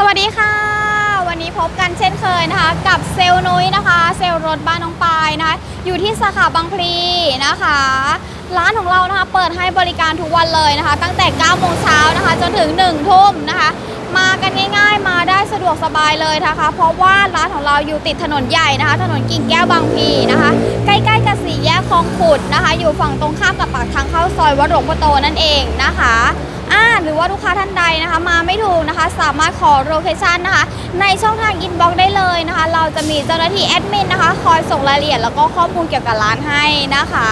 สวัสดีค่ะ วันนี้พบกันเช่นเคยนะคะ กับเซลนุ้ยนะคะ เซลรถบ้านน้องปายนะคะ อยู่ที่สาขาบางพลีนะคะ ร้านของเรานะคะเปิดให้บริการทุกวันเลยนะคะ ตั้งแต่9โมงเช้านะคะ จนถึง1ทุ่มนะคะ มากันง่ายๆมาได้สะดวกสบายเลยนะคะ เพราะว่าร้านของเราอยู่ติดถนนใหญ่นะคะ ถนนกิ่งแก้วบางพลีนะคะ ใกล้ๆกับสี่แยกคลองขุดนะคะ อยู่ฝั่งตรงข้ามกับปากทางเข้าซอยวัดหลวงพ่อโตนั่นเองนะคะ อ่าหรือว่าลูกค้าท่านใดนะคะ มาไม่ถูกนะคะ สามารถขอโลเคชันนะคะ ในช่องทางอินบ็อกซ์ได้เลยนะคะ เราจะมีเจ้าหน้าที่แอดมินนะคะ คอยส่งรายละเอียดแล้วก็ข้อมูลเกี่ยวกับร้านให้นะคะ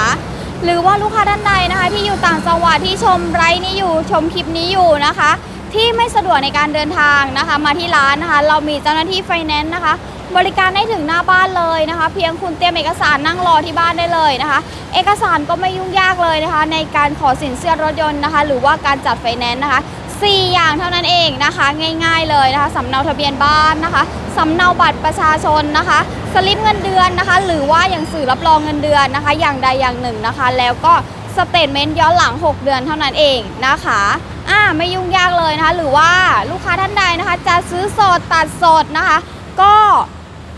หรือว่าลูกค้าท่านใดนะคะที่อยู่ต่างจังหวัดที่ชมไลฟ์นี้อยู่ชมคลิปนี้อยู่นะคะ ที่ไม่สะดวกในการเดินทางนะคะ มาที่ร้านนะคะ เรามีเจ้าหน้าที่ไฟแนนซ์นะคะ บริการได้ถึงหน้าบ้านเลยนะคะ เพียงคุณเตรียมเอกสารนั่งรอที่บ้านได้เลยนะคะ เอกสารก็ไม่ยุ่งยากเลยนะคะ ในการขอสินเชื่อรถยนต์นะคะ หรือว่าการจัดไฟแนนซ์นะคะ4 อย่างเท่านั้นเองนะคะ ง่ายๆเลยนะคะสำเนาทะเบียนบ้านนะคะสำเนาบัตรประชาชนนะคะ สลิปเงินเดือนนะคะ หรือว่าอย่างสื่อรับรองเงินเดือนนะคะ อย่างใดอย่างหนึ่งนะคะ แล้วก็สเตทเมนต์ย้อนหลัง 6 เดือนเท่านั้นเองนะคะอ่าไม่ยุ่งยากเลยนะคะ หรือว่าลูกค้าท่านใดนะคะ จะซื้อสดตัดสดนะคะ ก็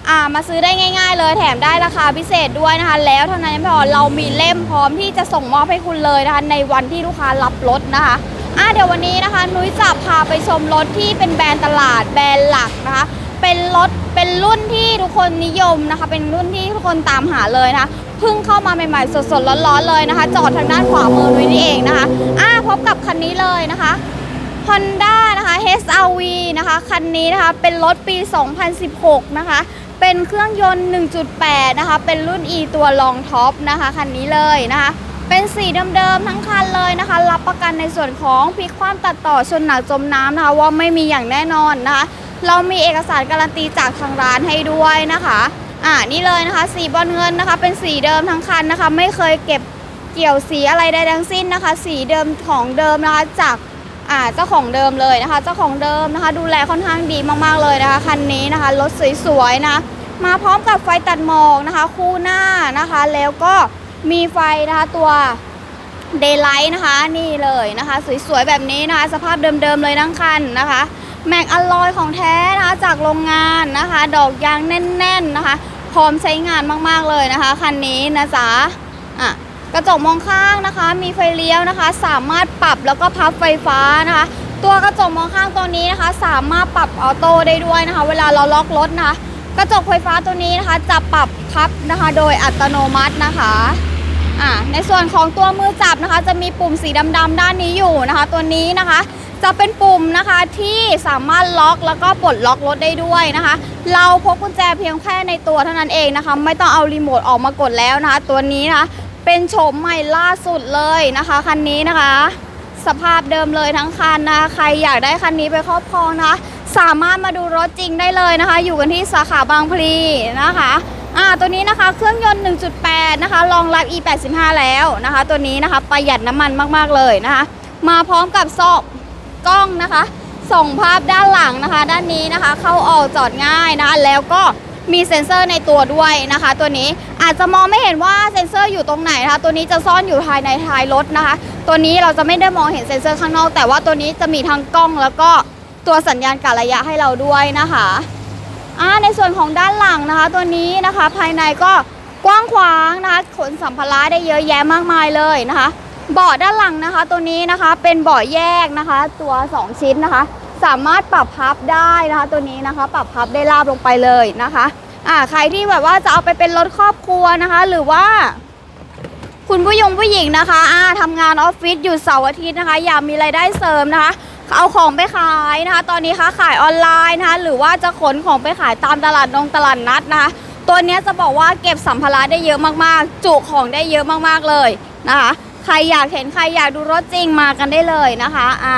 อ่ามาซื้อได้ง่าย ๆ เลยแถมได้ราคาพิเศษด้วยนะคะ แล้วเท่านั้นยังไม่พอเรามีเล่มพร้อมที่จะส่งมอบให้คุณเลยนะคะ ในวันที่ลูกค้ารับรถนะคะอะเดี๋ยววันนี้นะคะ นุ้ยจะพาไปชมรถที่เป็นแบรนด์ตลาดแบรนด์หลักนะคะ เป็นรถเป็นรุ่นที่ทุกคนนิยมนะคะ เป็นรุ่นที่ทุกคนตามหาเลยนะคะเพิ่งเข้ามาใหม่ๆสดๆร้อนๆเลยนะคะ จอดทางด้านขวามือนุ้ยนี่เองนะคะอะพบกับคันนี้เลยนะคะ Honda นะคะ HRV นะคะ คันนี้นะคะ เป็นรถปี 2016 นะคะ เป็นเครื่องยนต์ 1.8 นะคะ เป็นรุ่น E ตัวรองท็อปนะคะคันนี้เลยนะคะ เป็นสีเดิมๆทั้งคันเลยนะคะ รับประกันในส่วนของพลิกคว่ำตัดต่อชนหนักจมน้ำนะคะว่าไม่มีอย่างแน่นอนนะคะ เรามีเอกสารการันตีจากทางร้านให้ด้วยนะคะ อ่านี่เลยนะคะ สีบอลเงินนะคะ เป็นสีเดิมทั้งคันนะคะ ไม่เคยเก็บเกี่ยวสีอะไรใดทั้งสิ้นนะคะ สีเดิมของเดิมนะคะจาก อ่าเจ้าของเดิมเลยนะคะ เจ้าของเดิมนะคะ ดูแลค่อนข้างดีมากๆเลยนะคะคันนี้นะคะรถสวยๆนะมาพร้อมกับไฟตัดหมอกนะคะ คู่หน้านะคะ แล้วก็มีไฟนะคะตัวเดย์ไลท์นะคะนี่เลยนะคะ สวยๆแบบนี้นะคะ สภาพเดิมๆเลยทั้งคันนะคะ แม็กอลลอยของแท้นะคะจากโรงงานนะคะ ดอกยางแน่น ๆนะคะ พร้อมใช้งานมากๆเลยนะคะคันนี้นะจ๊ะอะ กระจกมองข้างนะคะ มีไฟเลี้ยวนะคะ สามารถปรับแล้วก็พับไฟฟ้านะคะ ตัวกระจกมองข้างตัวนี้นะคะ สามารถปรับออโต้ได้ด้วยนะคะ เวลาเราล็อกรถนะคะกระจกไฟฟ้าตัวนี้นะคะ จะปรับพับนะคะ โดยอัตโนมัตินะคะอ่าในส่วนของตัวมือจับนะคะ จะมีปุ่มสีดำๆด้านนี้อยู่นะคะ ตัวนี้นะคะ จะเป็นปุ่มนะคะที่สามารถล็อกแล้วก็ปลดล็อกรถได้ด้วยนะคะ เราพกกุญแจเพียงแค่ในตัวเท่านั้นเองนะคะ ไม่ต้องเอารีโมทออกมากดแล้วนะคะ ตัวนี้นะคะ เป็นโฉมใหม่ล่าสุดเลยนะคะ คันนี้นะคะ สภาพเดิมเลยทั้งคันนะใครอยากได้คันนี้ไปครอบครองนะคะ สามารถมาดูรถจริงได้เลยนะคะ อยู่กันที่สาขาบางพลีนะคะอ่าตัวนี้นะคะเครื่องยนต์ 1.8 นะคะรองรับ E85 แล้วนะคะ ตัวนี้นะคะประหยัดน้ำมันมากๆเลยนะคะ มาพร้อมกับซอกกล้องนะคะ ส่งภาพด้านหลังนะคะ ด้านนี้นะคะ เข้าออกจอดง่ายนะคะ แล้วก็ มีเซ็นเซอร์ในตัวด้วยนะคะ ตัวนี้อาจจะมองไม่เห็นว่าเซ็นเซอร์อยู่ตรงไหนนะคะตัวนี้จะซ่อนอยู่ภายในท้ายรถนะคะ ตัวนี้เราจะไม่ได้มองเห็นเซ็นเซอร์ข้างนอก แต่ว่าตัวนี้จะมีทั้งกล้องแล้วก็ตัวสัญญาณกะระยะให้เราด้วยนะคะอ่าในส่วนของด้านหลังนะคะ ตัวนี้นะคะภายในก็กว้างขวางนะคะขนสัมภาระได้เยอะแยะมากมายเลยนะคะเบาะด้านหลังนะคะ ตัวนี้นะคะเป็นเบาะแยกนะคะ ตัว 2 ชิ้นนะคะ สามารถปรับพับได้นะคะ ตัวนี้นะคะ ปรับพับได้ราบลงไปเลยนะคะอ่าใครที่แบบว่าจะเอาไปเป็นรถครอบครัวนะคะ หรือว่า คุณผู้ยงผู้หญิงนะคะอ่าทำงานออฟฟิศอยู่เสาร์อาทิตย์นะคะ อยากมีรายได้เสริมนะคะเอาของไปขายนะคะ ตอนนี้ค้าขายออนไลน์นะคะ หรือว่าจะขนของไปขายตามตลาดนงตลาดนัดนะคะ ตัวนี้จะบอกว่าเก็บสัมภาระได้เยอะมากๆ จุของได้เยอะมากๆเลยนะคะ ใครอยากเห็นใครอยากดูรถจริงมากันได้เลยนะคะ อ่า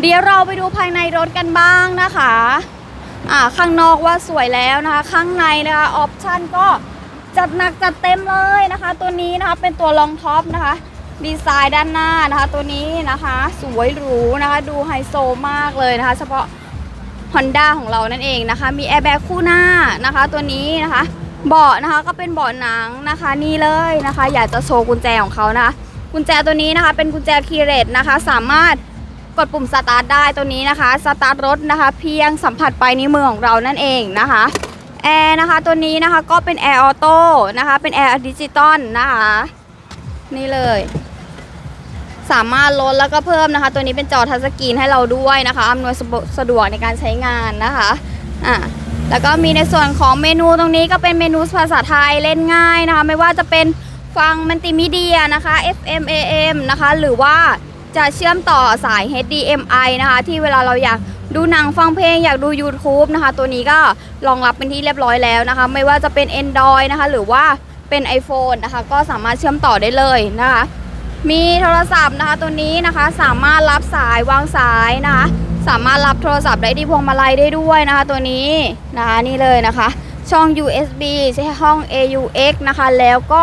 เดี๋ยวเราไปดูภายในรถกันบ้างนะคะอ่าข้างนอกว่าสวยแล้วนะคะ ข้างในนะคะออปชั่นก็จัดหนักจัดเต็มเลยนะคะ ตัวนี้นะคะเป็นตัวรองท็อปนะคะดีไซน์ด้านหน้านะคะ ตัวนี้นะคะ สวยหรูนะคะ ดูไฮโซมากเลยนะคะ เฉพาะ Honda ของเรานั่นเองนะคะ มีแอร์แบ็กคู่หน้านะคะ ตัวนี้นะคะ เบาะนะคะก็เป็นเบาะหนังนะคะนี่เลยนะคะ อยากจะโชว์กุญแจของเขานะคะ กุญแจตัวนี้นะคะ เป็นกุญแจคีย์เรตนะคะ สามารถ กดปุ่มสตาร์ทได้ตัวนี้นะคะสตาร์ทรถนะคะ เพียงสัมผัสปลายนิ้วมือของเรานั่นเองนะคะแอร์นะคะตัวนี้นะคะก็เป็นแอร์ออโต้นะคะเป็นแอร์ดิจิตอลนะคะนี่เลย สามารถลดแล้วก็เพิ่มนะคะ ตัวนี้เป็นจอทัชสกรีนให้เราด้วยนะคะอำนวยสะดวกสะดวกในการใช้งานนะคะอะแล้วก็มีในส่วนของเมนูตรงนี้ก็เป็นเมนูภาษาไทยเล่นง่ายนะคะ ไม่ว่าจะเป็นฟังมัลติมีเดียนะคะ FM AM นะคะ หรือว่า จะเชื่อมต่อสาย HDMI นะคะ ที่เวลาเราอยากดูหนังฟังเพลงอยากดู YouTube นะคะ ตัวนี้ก็รองรับเป็นที่เรียบร้อยแล้วนะคะ ไม่ว่าจะเป็น Android นะคะ หรือว่าเป็น iPhone นะคะ ก็สามารถเชื่อมต่อได้เลยนะคะ มีโทรศัพท์นะคะ ตัวนี้นะคะสามารถรับสายวางสายนะคะ สามารถรับโทรศัพท์ได้ที่พวงมาลัยได้ด้วยนะคะ ตัวนี้นะคะนี่เลยนะคะ ช่อง USB ใช้ห้อง AUX นะคะ แล้วก็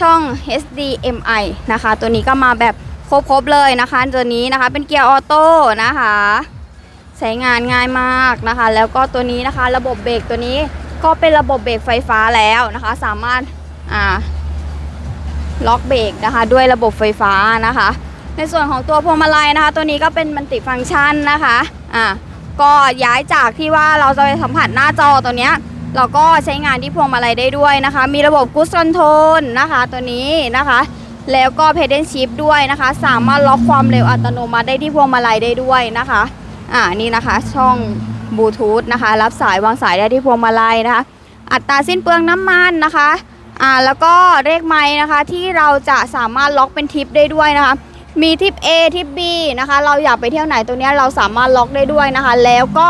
ช่อง HDMI นะคะ ตัวนี้ก็มาแบบ ครบๆเลยนะคะตัวนี้นะคะเป็นเกียร์ออโต้นะคะใช้งานง่ายมากนะคะ แล้วก็ตัวนี้นะคะระบบเบรกตัวนี้ก็เป็นระบบเบรกไฟฟ้าแล้วนะคะ สามารถอ่าล็อกเบรกนะคะด้วยระบบไฟฟ้านะคะ ในส่วนของตัวพวงมาลัยนะคะ ตัวนี้ก็เป็นมันติฟังก์ชันนะคะอะก็ย้ายจากที่ว่าเราจะไปสัมผัสหน้าจอตัวเนี้ยเราก็ใช้งานที่พวงมาลัยได้ด้วยนะคะ มีระบบกูสคอนโทรลนะคะตัวนี้นะคะ แล้วก็เพด a นชิ f ด้วยนะคะ สามารถล็อกความเร็วอัตโนมัติได้ที่พวงมาลัยได้ด้วยนะคะ อ่านี่นะคะ ช่องบลูทูธนะคะ รับสายวางสายได้ที่พวงมาลัยนะคะ อัตราสิ้นเปลืองน้ำมันนะคะอ่าแล้วก็เลขไม้นะคะที่เราจะสามารถล็อกเป็นทิปได้ด้วยนะคะ มีทิป A ทิป B นะคะ เราอยากไปเที่ยวไหนตัวนี้เราสามารถล็อกได้ด้วยนะคะ แล้วก็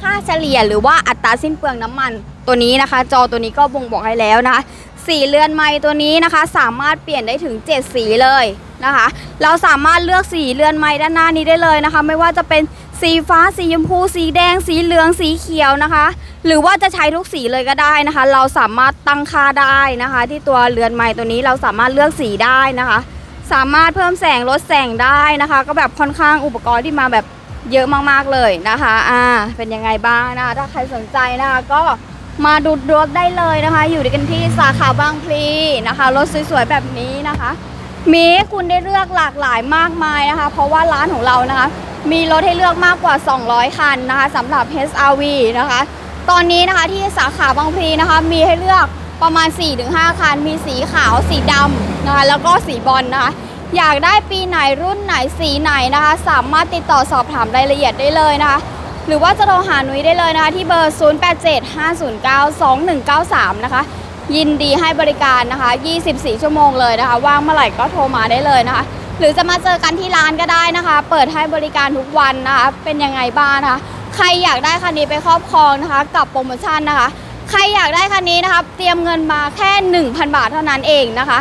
ค่าเฉลี่ยหรือว่าอัตราสิ้นเปลืองน้ำมันตัวนี้นะคะ จอตัวนี้ก็บ่งบอกให้แล้วนะคะ สีเรือนไม้ตัวนี้นะคะ สามารถเปลี่ยนได้ถึง 7 สีเลยนะคะ เราสามารถเลือกสีเรือนไม้ด้านหน้านี้ได้เลยนะคะ ไม่ว่าจะเป็นสีฟ้าสีชมพู สีแดง สีเหลืองสีเขียวนะคะ หรือว่าจะใช้ทุกสีเลยก็ได้นะคะ เราสามารถตั้งค่าได้นะคะ ที่ตัวเรือนไม้ตัวนี้เราสามารถเลือกสีได้นะคะ สามารถเพิ่มแสงลดแสงได้นะคะ ก็แบบค่อนข้างอุปกรณ์ที่มาแบบเยอะมากๆเลยนะคะ อ่า เป็นยังไงบ้างนะคะ ถ้าใครสนใจนะคะก็ มาดูรถได้เลยนะคะ อยู่ด้วยกันที่สาขาบางพลีนะคะรถสวยๆแบบนี้นะคะ มีคุณได้เลือกหลากหลายมากมายนะคะ เพราะว่าร้านของเรานะคะ มีรถให้เลือกมากกว่า 200 คันนะคะสำหรับ HRV นะคะ ตอนนี้นะคะที่สาขาบางพลีนะคะ มีให้เลือกประมาณ 4-5 คัน มีสีขาวสีดำนะคะ แล้วก็สีบอลนะคะ อยากได้ปีไหนรุ่นไหนสีไหนนะคะ สามารถติดต่อสอบถามรายละเอียดได้เลยนะคะ หรือว่าจะโทรหาหนุ้ยได้เลยนะคะ ที่เบอร์ 0875092193 นะคะ ยินดีให้บริการนะคะ 24 ชั่วโมงเลยนะคะ ว่างเมื่อไหร่ก็โทรมาได้เลยนะคะ หรือจะมาเจอกันที่ร้านก็ได้นะคะ เปิดให้บริการทุกวันนะคะ เป็นยังไงบ้างนะคะ ใครอยากได้คันนี้ไปครอบครองนะคะ กับโปรโมชั่นนะคะ ใครอยากได้คันนี้นะคะ เตรียมเงินมาแค่ 1,000 บาทเท่านั้นเองนะคะ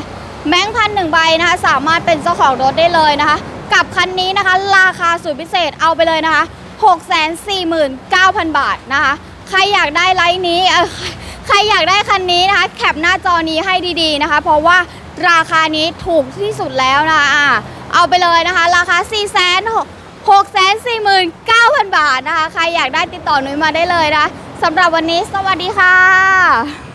แบงค์พันหนึ่งใบนะคะ สามารถเป็นเจ้าของรถได้เลยนะคะ กับคันนี้นะคะ ราคาสุดพิเศษเอาไปเลยนะคะ 649,000 บาทนะคะ ใครอยากได้ไลน์นี้ใครอยากได้คันนี้นะคะ แคปหน้าจอนี้ให้ดีๆนะคะ เพราะว่าราคานี้ถูกที่สุดแล้วนะคะอ่าเอาไปเลยนะคะ ราคา 4 6 6 4 9 0 0 0 บาทนะคะ ใครอยากได้ติดต่อหนุ้ยมาได้เลยนะสำหรับวันนี้สวัสดีค่ะ